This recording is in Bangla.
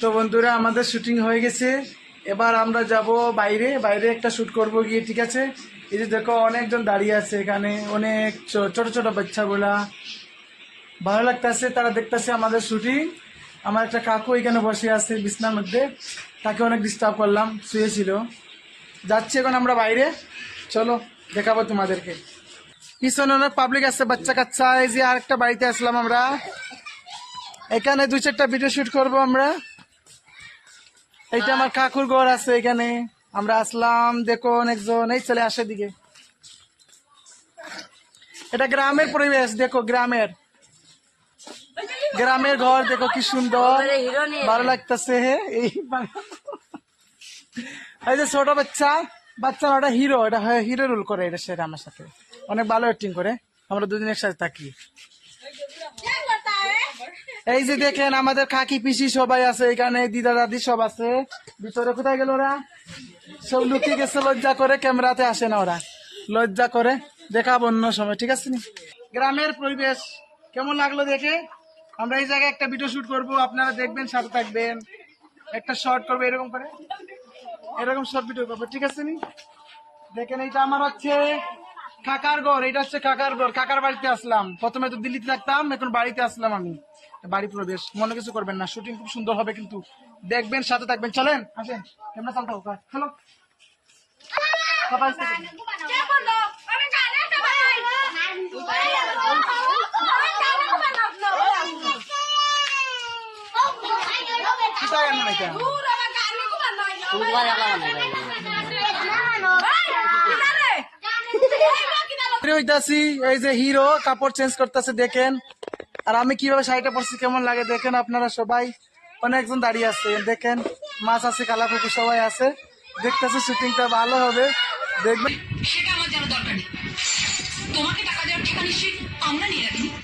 তো বন্ধুরা, আমাদের শুটিং হয়ে গেছে। এবার আমরা যাব বাইরে। বাইরে একটা শুট করব গিয়ে, ঠিক আছে? এই যে দেখো, অনেকজন দাঁড়িয়ে আছে এখানে। অনেক ছোট ছোট বাচ্চাগুলা। ভালো লাগতেছে, তারা দেখতেছে আমাদের শুটিং। আমার একটা কাকু এখানে বসে আছে বিছনার মধ্যে। তাকে অনেক ডিস্টার্ব করলাম, শুয়েছিল। যাচ্ছি এখন আমরা বাইরে। চলো, দেখাবো তোমাদেরকে। পিছনে অনেক পাবলিক আছে, বাচ্চা কাচ্চা। এই যে আরেকটা বাড়িতে আসলাম আমরা। এখানে দু চারটা ভিডিও শুট করব আমরা। এইটা আমার কাকুর ঘর আছে এখানে। আমরা আসলাম দেখো অনেকজন। এই চলে আসে দিকে এটা গ্রামের পরিবেশ দেখো গ্রামের। গ্রামের ঘর দেখো কি সুন্দর। ভালো লাগতেছে এই এই যে ছোট বাচ্চা বাচ্চা ওটা হিরো এটা হিরো রোল করে এটা সেটা আমার সাথে। অনেক ভালো অ্যাক্টিং করে। আমরা দুদিন একসাথে থাকি। এই যে দেখেন আমাদের কাকি পিসি সবাই আছে, এখানে দিদা দাদি সব আছে। ভিতরে কোথায় গেল ওরা? সব লুকিয়ে গেছে, লজ্জা করে ক্যামেরাতে আসে না ওরা। লজ্জা করে, দেখাবো অন্য সময়, ঠিক আছে গ্রামের পরিবেশ, কেমন লাগল দেখে? আমরা এই জায়গায় একটা ভিডিও শুট করব, আপনারা দেখবেন, সাথে থাকবেন। একটা শর্ট করব, এরকম করে। এরকম শর্ট ভিডিও করব, ঠিক আছে নি? দেখেন, এইটা আমার হচ্ছে কাকার ঘর এটা হচ্ছে কাকার ঘর কাকার বাড়িতে আসলাম প্রথমে তো দিল্লিতে থাকতাম এখন বাড়িতে আসলাম আমি বাড়ি প্রবেশ মনে কিছু করবেন না শুটিং খুব সুন্দর হবে কিন্তু দেখবেন সাথে থাকবেন চলেন আসেন কেমন চালতে হোক হ্যালো হইতাছি এই যে হিরো কাপড় চেঞ্জ করতেছে, দেখেন। আর আমি কীভাবে শাড়িটা পরছি, কেমন লাগে, দেখেন আপনারা সবাই। অনেকজন দাঁড়িয়ে আছে, দেখেন। মাছ আছে কালা কুকুর সবাই আছে। দেখতেছে শুটিংটা ভালো হবে। দেখবেন সেটা আমার জানা দরকার তোমাকে টাকা দেওয়ার ঠিকানা আমরা নিয়ে রাখি।